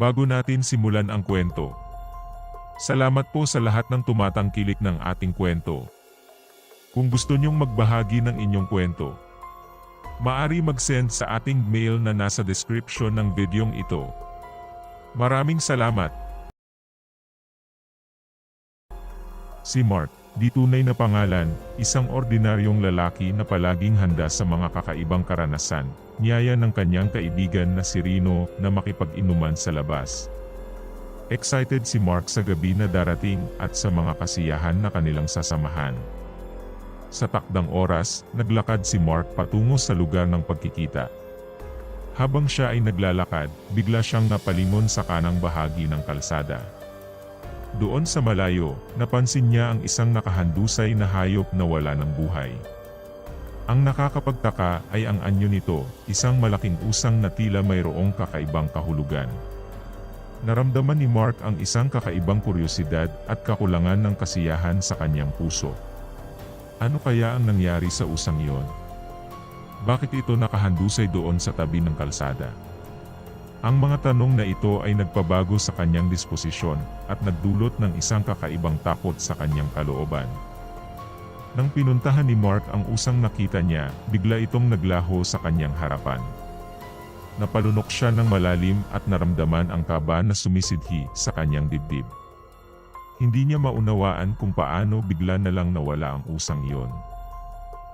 Bago natin simulan ang kwento. Salamat po sa lahat ng tumatangkilik ng ating kwento. Kung gusto nyong magbahagi ng inyong kwento, maari mag-send sa ating mail na nasa description ng videong ito. Maraming salamat. Si Mark, di tunay na pangalan, isang ordinaryong lalaki na palaging handa sa mga kakaibang karanasan, niyaya ng kanyang kaibigan na si Rino na makipag-inuman sa labas. Excited si Mark sa gabi na darating at sa mga kasiyahan na kanilang sasamahan. Sa takdang oras, naglakad si Mark patungo sa lugar ng pagkikita. Habang siya ay naglalakad, bigla siyang napalingon sa kanang bahagi ng kalsada. Doon sa malayo, napansin niya ang isang nakahandusay na hayop na wala ng buhay. Ang nakakapagtaka ay ang anyo nito, isang malaking usang na tila mayroong kakaibang kahulugan. Naramdaman ni Mark ang isang kakaibang kuryosidad at kakulangan ng kasiyahan sa kanyang puso. Ano kaya ang nangyari sa usang iyon? Bakit ito nakahandusay doon sa tabi ng kalsada? Ang mga tanong na ito ay nagpabago sa kanyang disposisyon at nagdulot ng isang kakaibang takot sa kanyang kalooban. Nang pinuntahan ni Mark ang usang nakita niya, bigla itong naglaho sa kanyang harapan. Napalunok siya ng malalim at naramdaman ang kaba na sumisidhi sa kanyang dibdib. Hindi niya maunawaan kung paano bigla na lang nawala ang usang iyon.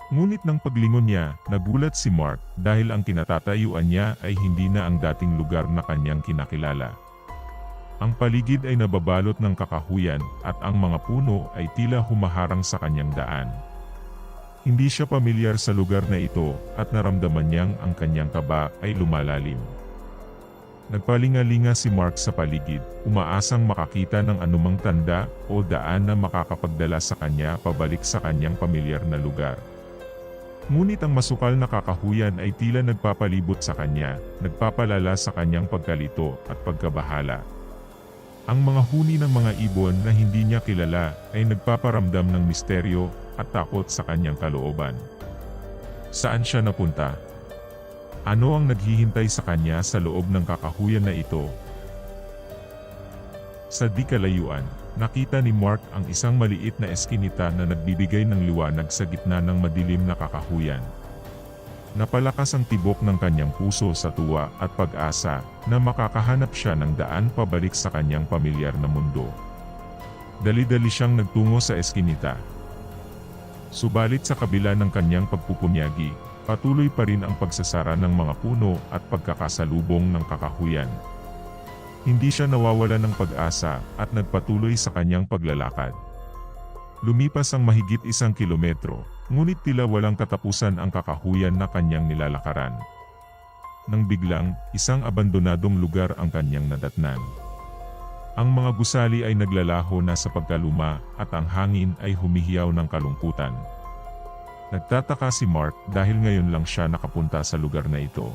Ngunit nang paglingon niya, nagulat si Mark dahil ang kinatatayuan niya ay hindi na ang dating lugar na kanyang kinakilala. Ang paligid ay nababalot ng kakahuyan at ang mga puno ay tila humaharang sa kanyang daan. Hindi siya pamilyar sa lugar na ito at naramdaman niyang ang kanyang kaba ay lumalalim. Nagpalingalinga si Mark sa paligid, umaasang makakita ng anumang tanda o daan na makakapagdala sa kanya pabalik sa kanyang pamilyar na lugar. Ngunit ang masukal na kakahuyan ay tila nagpapalibot sa kanya, nagpapalala sa kanyang pagkalito at pagkabahala. Ang mga huni ng mga ibon na hindi niya kilala ay nagpaparamdam ng misteryo at takot sa kanyang kalooban. Saan siya napunta? Ano ang naghihintay sa kanya sa loob ng kakahuyan na ito? Sa di kalayuan, nakita ni Mark ang isang maliit na eskinita na nagbibigay ng liwanag sa gitna ng madilim na kakahuyan. Napalakas ang tibok ng kanyang puso sa tuwa at pag-asa na makakahanap siya ng daan pabalik sa kanyang pamilyar na mundo. Dali-dali siyang nagtungo sa eskinita. Subalit sa kabila ng kanyang pagpupunyagi, patuloy pa rin ang pagsasara ng mga puno at pagkakasalubong ng kakahuyan. Hindi siya nawawala ng pag-asa at nagpatuloy sa kanyang paglalakad. Lumipas ang mahigit isang kilometro, ngunit tila walang katapusan ang kakahuyan na kanyang nilalakaran. Nang biglang, isang abandonadong lugar ang kanyang nadatnan. Ang mga gusali ay naglalaho na sa pagkaluma at ang hangin ay humihiyaw ng kalungkutan. Nagtataka si Mark dahil ngayon lang siya nakapunta sa lugar na ito.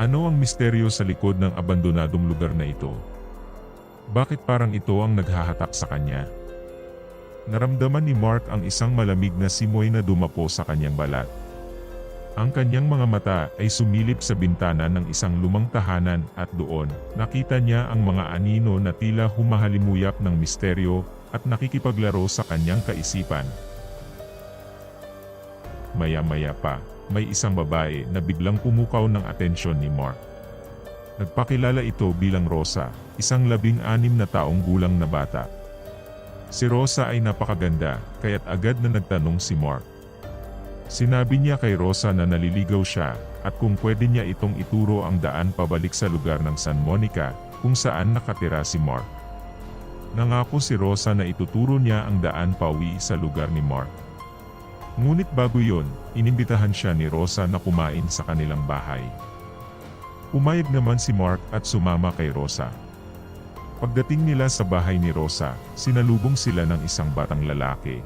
Ano ang misteryo sa likod ng abandonadong lugar na ito? Bakit parang ito ang naghahatak sa kanya? Naramdaman ni Mark ang isang malamig na simoy na dumapo sa kanyang balat. Ang kanyang mga mata ay sumilip sa bintana ng isang lumang tahanan at doon, nakita niya ang mga anino na tila humahalimuyap ng misteryo at nakikipaglaro sa kanyang kaisipan. Maya-maya pa, may isang babae na biglang pumukaw ng atensyon ni Mark. Nagpakilala ito bilang Rosa, isang labing-anim na taong gulang na bata. Si Rosa ay napakaganda, kaya't agad na nagtanong si Mark. Sinabi niya kay Rosa na naliligaw siya, at kung pwede niya itong ituro ang daan pabalik sa lugar ng San Monica, kung saan nakatira si Mark. Nangako si Rosa na ituturo niya ang daan pauwi sa lugar ni Mark. Ngunit bago yon, inimbitahan siya ni Rosa na kumain sa kanilang bahay. Umayag naman si Mark at sumama kay Rosa. Pagdating nila sa bahay ni Rosa, sinalubong sila ng isang batang lalaki.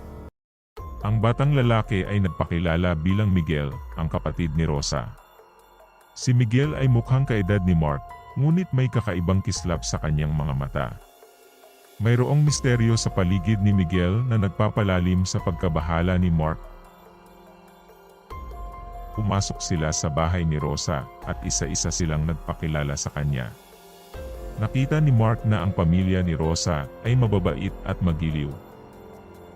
Ang batang lalaki ay nagpakilala bilang Miguel, ang kapatid ni Rosa. Si Miguel ay mukhang kaedad ni Mark, ngunit may kakaibang kislap sa kanyang mga mata. Mayroong misteryo sa paligid ni Miguel na nagpapalalim sa pagkabahala ni Mark Pumasok sila sa bahay ni Rosa at isa-isa silang nagpakilala sa kanya. Nakita ni Mark na ang pamilya ni Rosa ay mababait at magiliw.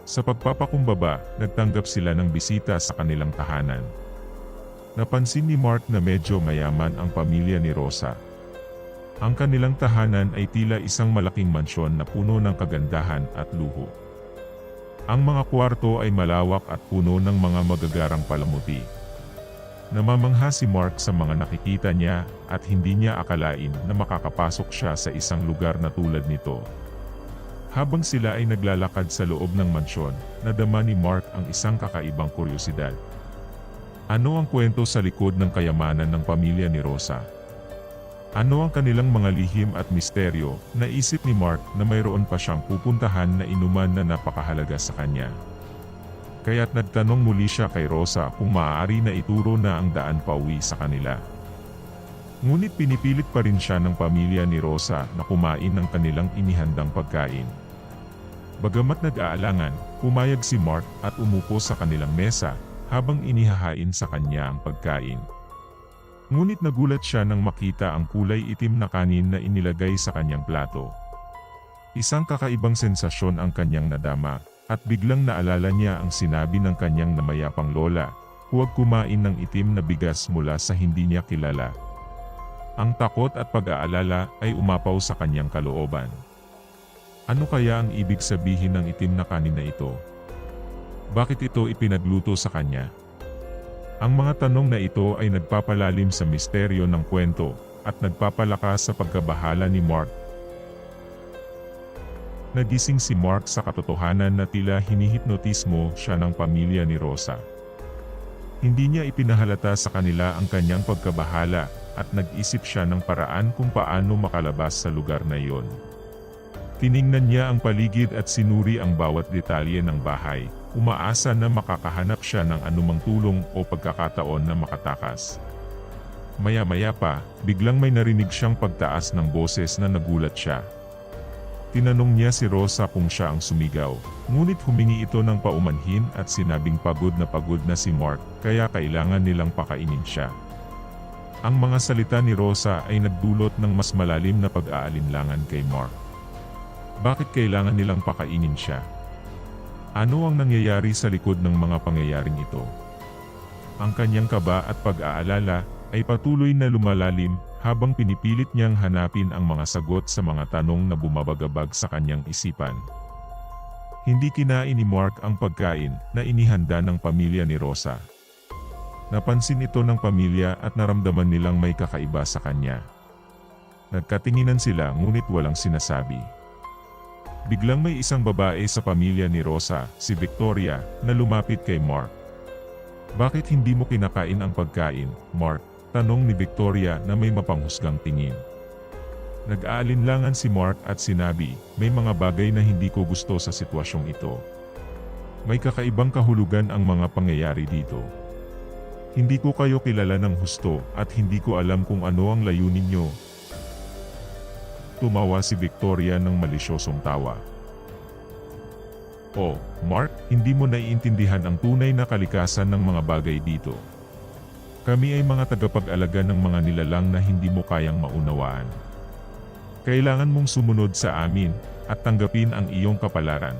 Sa pagpapakumbaba, nagtanggap sila ng bisita sa kanilang tahanan. Napansin ni Mark na medyo mayaman ang pamilya ni Rosa. Ang kanilang tahanan ay tila isang malaking mansyon na puno ng kagandahan at luho. Ang mga kwarto ay malawak at puno ng mga magagarang palamuti. Namamangha si Mark sa mga nakikita niya at hindi niya akalain na makakapasok siya sa isang lugar na tulad nito. Habang sila ay naglalakad sa loob ng mansyon, nadama ni Mark ang isang kakaibang kuryosidad. Ano ang kwento sa likod ng kayamanan ng pamilya ni Rosa? Ano ang kanilang mga lihim at misteryo? Naisip ni Mark na mayroon pa siyang pupuntahan na inuman na napakahalaga sa kanya. Kaya't nagtanong muli siya kay Rosa kung maaari na ituro na ang daan pauwi sa kanila. Ngunit pinipilit pa rin siya ng pamilya ni Rosa na kumain ng kanilang inihandang pagkain. Bagamat nag-aalangan, pumayag si Mark at umupo sa kanilang mesa habang inihahain sa kanya ang pagkain. Ngunit nagulat siya nang makita ang kulay itim na kanin na inilagay sa kanyang plato. Isang kakaibang sensasyon ang kanyang nadama, at biglang naalala niya ang sinabi ng kanyang namayapang lola, huwag kumain ng itim na bigas mula sa hindi niya kilala. Ang takot at pag-aalala ay umapaw sa kanyang kalooban. Ano kaya ang ibig sabihin ng itim na kanin na ito? Bakit ito ipinagluto sa kanya? Ang mga tanong na ito ay nagpapalalim sa misteryo ng kwento at nagpapalakas sa pagkabahala ni Mark. Nagising si Mark sa katotohanan na tila hinihipnotismo siya ng pamilya ni Rosa. Hindi niya ipinahalata sa kanila ang kanyang pagkabahala at nag-isip siya ng paraan kung paano makalabas sa lugar na iyon. Tiningnan niya ang paligid at sinuri ang bawat detalye ng bahay, umaasa na makakahanap siya ng anumang tulong o pagkakataon na makatakas. Maya-maya pa, biglang may narinig siyang pagtaas ng boses na nagulat siya. Tinanong niya si Rosa kung siya ang sumigaw, ngunit humingi ito ng paumanhin at sinabing pagod na pagod na si Mark, kaya kailangan nilang pakainin siya. Ang mga salita ni Rosa ay nagdulot ng mas malalim na pag-aalinlangan kay Mark. Bakit kailangan nilang pakainin siya? Ano ang nangyayari sa likod ng mga pangyayaring ito? Ang kanyang kaba at pag-aalala ay patuloy na lumalalim habang pinipilit niyang hanapin ang mga sagot sa mga tanong na bumabagabag sa kanyang isipan. Hindi kinain ni Mark ang pagkain na inihanda ng pamilya ni Rosa. Napansin ito ng pamilya at naramdaman nilang may kakaiba sa kanya. Nagkatinginan sila ngunit walang sinasabi. Biglang may isang babae sa pamilya ni Rosa, si Victoria, na lumapit kay Mark. Bakit hindi mo kinakain ang pagkain, Mark? Tanong ni Victoria na may mapanghusgang tingin. Nag-aalinlangan si Mark at sinabi, may mga bagay na hindi ko gusto sa sitwasyong ito. May kakaibang kahulugan ang mga pangyayari dito. Hindi ko kayo kilala ng husto at hindi ko alam kung ano ang layunin nyo. Tumawa si Victoria ng malisyosong tawa. Oh, Mark, hindi mo naiintindihan ang tunay na kalikasan ng mga bagay dito. Kami ay mga tagapag-alaga ng mga nilalang na hindi mo kayang maunawaan. Kailangan mong sumunod sa amin at tanggapin ang iyong kapalaran.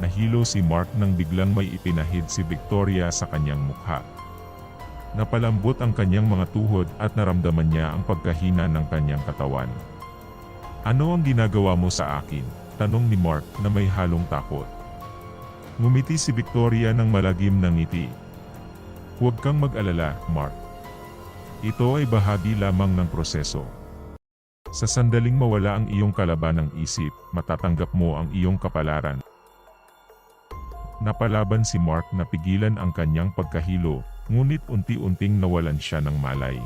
Nahilo si Mark nang biglang may ipinahid si Victoria sa kanyang mukha. Napalambot ang kanyang mga tuhod at naramdaman niya ang pagkahina ng kanyang katawan. Ano ang ginagawa mo sa akin? Tanong ni Mark na may halong takot. Ngumiti si Victoria ng malagim na ngiti. Huwag kang mag-alala, Mark. Ito ay bahagi lamang ng proseso. Sa sandaling mawala ang iyong kalaban ng isip, matatanggap mo ang iyong kapalaran. Napalaban si Mark na pigilan ang kanyang pagkahilo, ngunit unti-unting nawalan siya ng malay.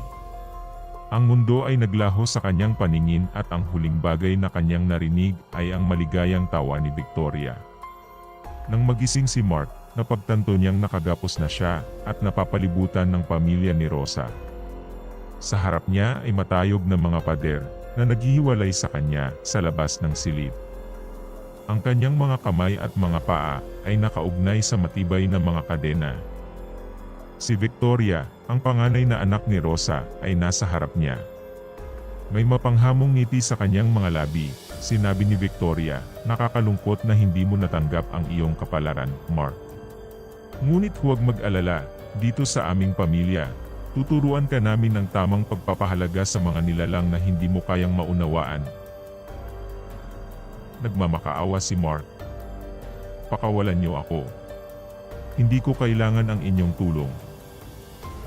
Ang mundo ay naglaho sa kanyang paningin at ang huling bagay na kanyang narinig ay ang maligayang tawa ni Victoria. Nang magising si Mark, napagtanto niyang nakagapos na siya at napapalibutan ng pamilya ni Rosa. Sa harap niya ay matayog na mga pader na naghihiwalay sa kanya sa labas ng silid. Ang kanyang mga kamay at mga paa ay nakaugnay sa matibay na mga kadena. Si Victoria, ang panganay na anak ni Rosa, ay nasa harap niya. May mapanghamong ngiti sa kanyang mga labi, sinabi ni Victoria, nakakalungkot na hindi mo natanggap ang iyong kapalaran, Mark. Ngunit huwag mag-alala, dito sa aming pamilya, tuturuan ka namin ng tamang pagpapahalaga sa mga nilalang na hindi mo kayang maunawaan. Nagmamakaawa si Mark. Pakawalan niyo ako. Hindi ko kailangan ang inyong tulong.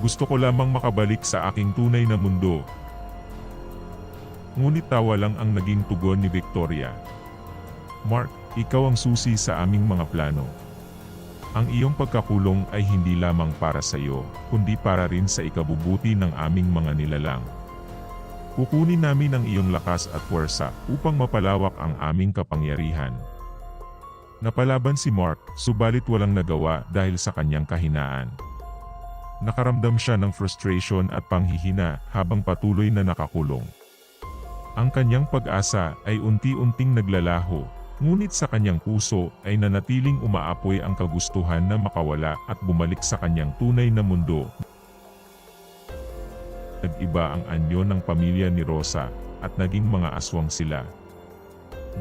Gusto ko lamang makabalik sa aking tunay na mundo. Ngunit tawa lang ang naging tugon ni Victoria. Mark, ikaw ang susi sa aming mga plano. Ang iyong pagkakulong ay hindi lamang para sa iyo, kundi para rin sa ikabubuti ng aming mga nilalang. Kukunin namin ang iyong lakas at puwersa upang mapalawak ang aming kapangyarihan. Napalaban si Mark, subalit walang nagawa dahil sa kanyang kahinaan. Nakaramdam siya ng frustration at panghihina habang patuloy na nakakulong. Ang kanyang pag-asa ay unti-unting naglalaho, ngunit sa kanyang puso ay nanatiling umaapoy ang kagustuhan na makawala at bumalik sa kanyang tunay na mundo. Nag-iba ang anyo ng pamilya ni Rosa at naging mga aswang sila.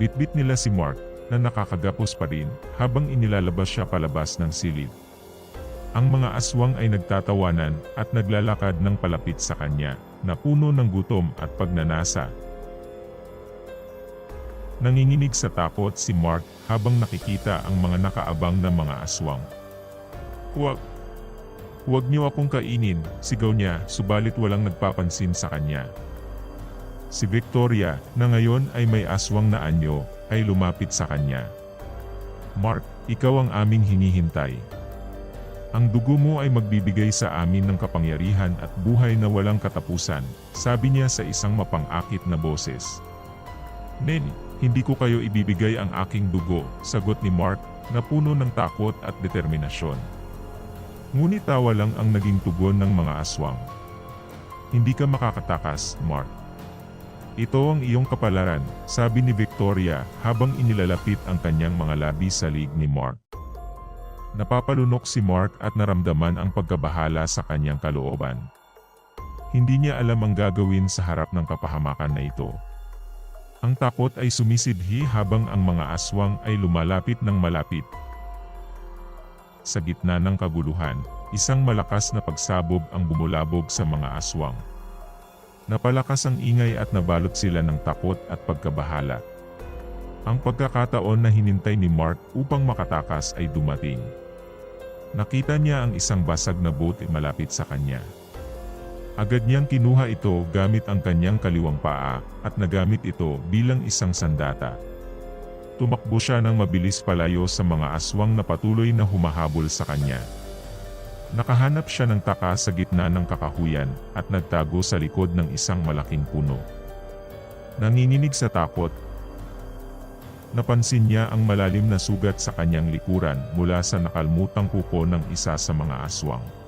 Bitbit nila si Mark na nakakagapos pa rin habang inilalabas siya palabas ng silid. Ang mga aswang ay nagtatawanan at naglalakad ng palapit sa kanya, na puno ng gutom at pagnanasa. Nanginginig sa takot si Mark habang nakikita ang mga nakaabang na mga aswang. Huwag! Huwag niyo akong kainin, sigaw niya, subalit walang nagpapansin sa kanya. Si Victoria, na ngayon ay may aswang na anyo, ay lumapit sa kanya. Mark, ikaw ang aming hinihintay. Ang dugo mo ay magbibigay sa amin ng kapangyarihan at buhay na walang katapusan, sabi niya sa isang mapangakit na boses. Nen, hindi ko kayo ibibigay ang aking dugo, sagot ni Mark, na puno ng takot at determinasyon. Ngunit tawa lang ang naging tugon ng mga aswang. Hindi ka makakatakas, Mark. Ito ang iyong kapalaran, sabi ni Victoria habang inilalapit ang kanyang mga labi sa lig ni Mark. Napapalunok si Mark at naramdaman ang pagkabahala sa kanyang kalooban. Hindi niya alam ang gagawin sa harap ng kapahamakan na ito. Ang takot ay sumisidhi habang ang mga aswang ay lumalapit ng malapit. Sa gitna ng kaguluhan, isang malakas na pagsabog ang bumulabog sa mga aswang. Napalakas ang ingay at nabalot sila ng takot at pagkabahala. Ang pagkakataon na hinintay ni Mark upang makatakas ay dumating. Nakita niya ang isang basag na boat malapit sa kanya. Agad niyang kinuha ito gamit ang kanyang kaliwang paa at nagamit ito bilang isang sandata. Tumakbo siya ng mabilis palayo sa mga aswang na patuloy na humahabol sa kanya. Nakahanap siya ng taka sa gitna ng kakahuyan at nagtago sa likod ng isang malaking puno. Nanginginig sa takot, napansin niya ang malalim na sugat sa kanyang likuran mula sa nakalmutang kuko ng isa sa mga aswang.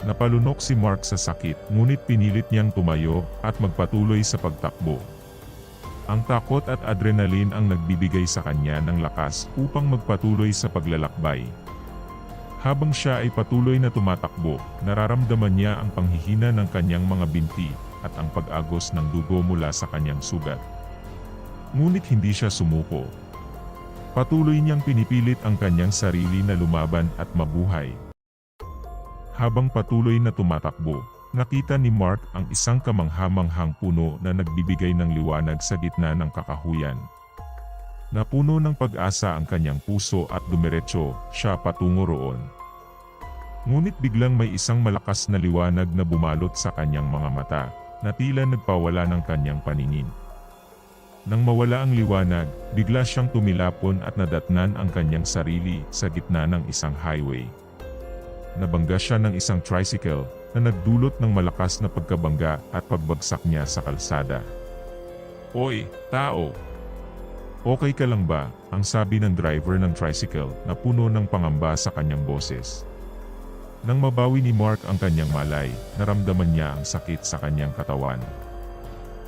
Napalunok si Mark sa sakit ngunit pinilit niyang tumayo at magpatuloy sa pagtakbo. Ang takot at adrenaline ang nagbibigay sa kanya ng lakas upang magpatuloy sa paglalakbay. Habang siya ay patuloy na tumatakbo, nararamdaman niya ang panghihina ng kanyang mga binti at ang pag-agos ng dugo mula sa kanyang sugat. Ngunit hindi siya sumuko. Patuloy niyang pinipilit ang kanyang sarili na lumaban at mabuhay. Habang patuloy na tumatakbo, nakita ni Mark ang isang kamanghamanghang puno na nagbibigay ng liwanag sa gitna ng kakahuyan. Napuno ng pag-asa ang kanyang puso at dumiretso siya patungo roon. Ngunit biglang may isang malakas na liwanag na bumalot sa kanyang mga mata, na tila nagpawala ng kanyang paningin. Nang mawala ang liwanag, bigla siyang tumilapon at nadatnan ang kanyang sarili sa gitna ng isang highway. Nabangga siya ng isang tricycle na nagdulot ng malakas na pagkabangga at pagbagsak niya sa kalsada. Oy, tao! Okay ka lang ba? Ang sabi ng driver ng tricycle na puno ng pangamba sa kanyang boses. Nang mabawi ni Mark ang kanyang malay, naramdaman niya ang sakit sa kanyang katawan.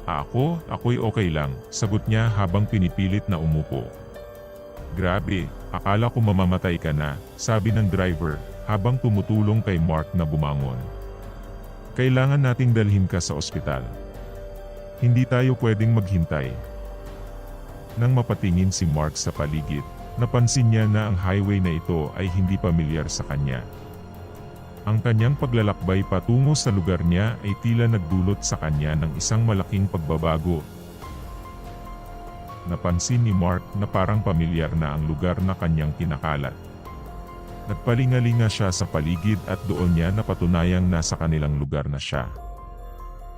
Ako, ako'y okay lang, sagot niya habang pinipilit na umupo. Grabe, akala ko mamamatay ka na, sabi ng driver, habang tumutulong kay Mark na bumangon. Kailangan nating dalhin ka sa ospital. Hindi tayo pwedeng maghintay. Nang mapatingin si Mark sa paligid, napansin niya na ang highway na ito ay hindi pamilyar sa kanya. Ang kanyang paglalakbay patungo sa lugar niya ay tila nagdulot sa kanya ng isang malaking pagbabago. Napansin ni Mark na parang pamilyar na ang lugar na kanyang kinakalat. Nagpalingalinga siya sa paligid at doon niya napatunayang nasa kanilang lugar na siya.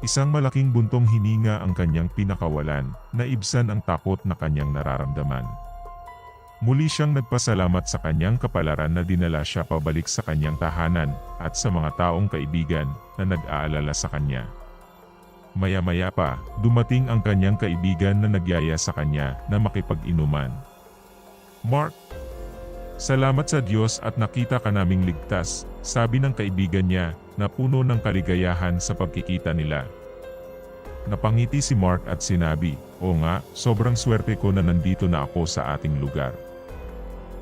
Isang malaking buntong hininga ang kanyang pinakawalan, naibsan ang takot na kanyang nararamdaman. Muli siyang nagpasalamat sa kanyang kapalaran na dinala siya pabalik sa kanyang tahanan at sa mga taong kaibigan na nag-aalala sa kanya. Maya-maya pa, dumating ang kanyang kaibigan na nagyaya sa kanya na makipag-inuman. Mark, salamat sa Diyos at nakita ka naming ligtas, sabi ng kaibigan niya na puno ng kaligayahan sa pagkikita nila. Napangiti si Mark at sinabi, O nga, sobrang swerte ko na nandito na ako sa ating lugar.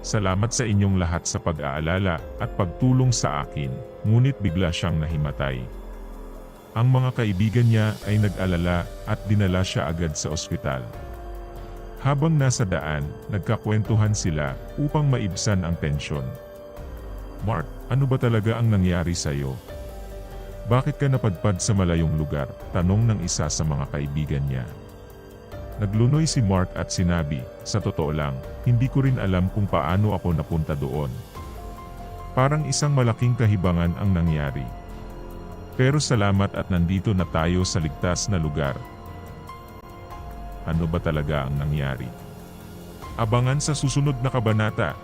Salamat sa inyong lahat sa pag-aalala at pagtulong sa akin, ngunit bigla siyang nahimatay. Ang mga kaibigan niya ay nag-alala at dinala siya agad sa ospital. Habang nasa daan, nagkakwentuhan sila upang maibsan ang tensyon. Mark, ano ba talaga ang nangyari sa iyo? Bakit ka napadpad sa malayong lugar? Tanong ng isa sa mga kaibigan niya. Naglunoy si Mark at sinabi, sa totoo lang, hindi ko rin alam kung paano ako napunta doon. Parang isang malaking kahibangan ang nangyari. Pero salamat at nandito na tayo sa ligtas na lugar. Ano ba talaga ang nangyari? Abangan sa susunod na kabanata.